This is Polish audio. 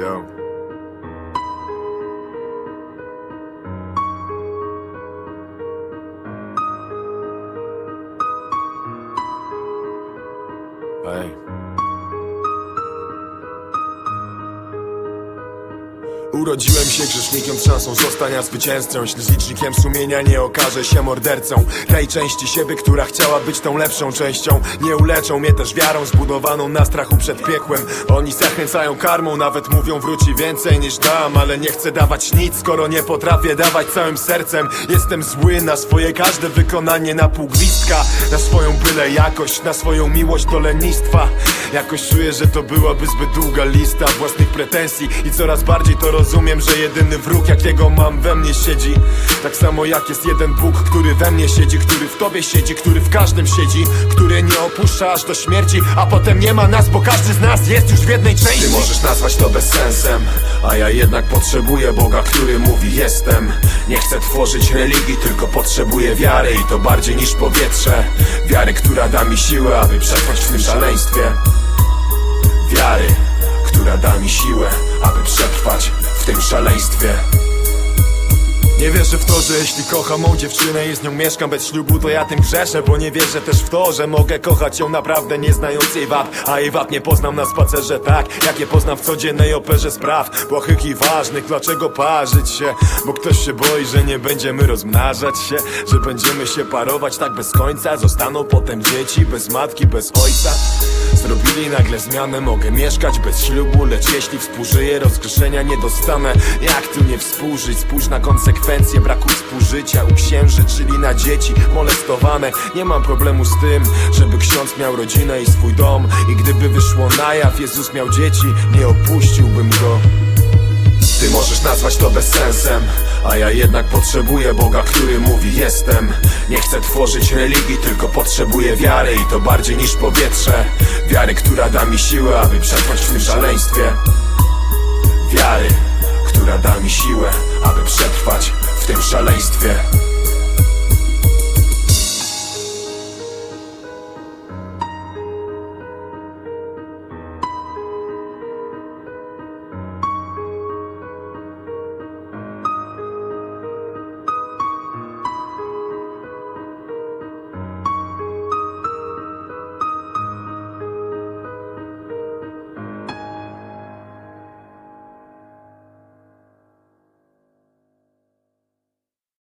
Yo. Hey. Urodziłem się grzesznikiem szansą zostania zwycięzcą. Jeśli z licznikiem sumienia nie okaże się mordercą Tej części siebie, która chciała być tą lepszą częścią Nie uleczą mnie też wiarą zbudowaną na strachu przed piekłem. Oni zachęcają karmą, nawet mówią wróci więcej niż dam Ale nie chcę dawać nic, skoro nie potrafię dawać całym sercem. Jestem zły na swoje każde wykonanie na pół gwizdka Na swoją byle jakość, na swoją miłość do lenistwa. Jakoś czuję, że to byłaby zbyt długa lista własnych pretensji I coraz bardziej to rozumiem, że jedyny wróg jakiego mam we mnie siedzi. Tak samo jak jest jeden Bóg, który we mnie siedzi Który w tobie siedzi, który w każdym siedzi Który nie opuszcza aż do śmierci A potem nie ma nas, bo każdy z nas jest już w jednej części. Ty możesz nazwać to bezsensem A ja jednak potrzebuję Boga, który mówi jestem. Nie chcę tworzyć religii, tylko potrzebuję wiary I to bardziej niż powietrze. Wiary, która da mi siłę, aby przetrwać w tym szaleństwie. Wiary, która da mi siłę, aby przetrwać w tym szaleństwie. Nie wierzę w to, że jeśli kocham mą dziewczynę i z nią mieszkam bez ślubu, to ja tym grzeszę Bo nie wierzę też w to, że mogę kochać ją naprawdę nie znając jej wad. A jej wad nie poznam na spacerze tak, jak je poznam w codziennej operze spraw. Błahych i ważnych, dlaczego parzyć się? Bo ktoś się boi, że nie będziemy rozmnażać się Że będziemy się parować tak bez końca. Zostaną potem dzieci, bez matki, bez ojca Zrobili nagle zmianę, mogę mieszkać bez ślubu Lecz jeśli współżyję, rozgrzeszenia nie dostanę. Jak tu nie współżyć? Spójrz na konsekwencje braku współżycia. U księży, czyli na dzieci molestowane. Nie mam problemu z tym, żeby ksiądz miał rodzinę i swój dom. I gdyby wyszło na jaw, Jezus miał dzieci Nie opuściłbym go nazwać to bezsensem. A ja jednak potrzebuję Boga, który mówi jestem. Nie chcę tworzyć religii, tylko potrzebuję wiary I to bardziej niż powietrze. Wiary, która da mi siłę, aby przetrwać w tym szaleństwie. Wiary, która da mi siłę, aby przetrwać w tym szaleństwie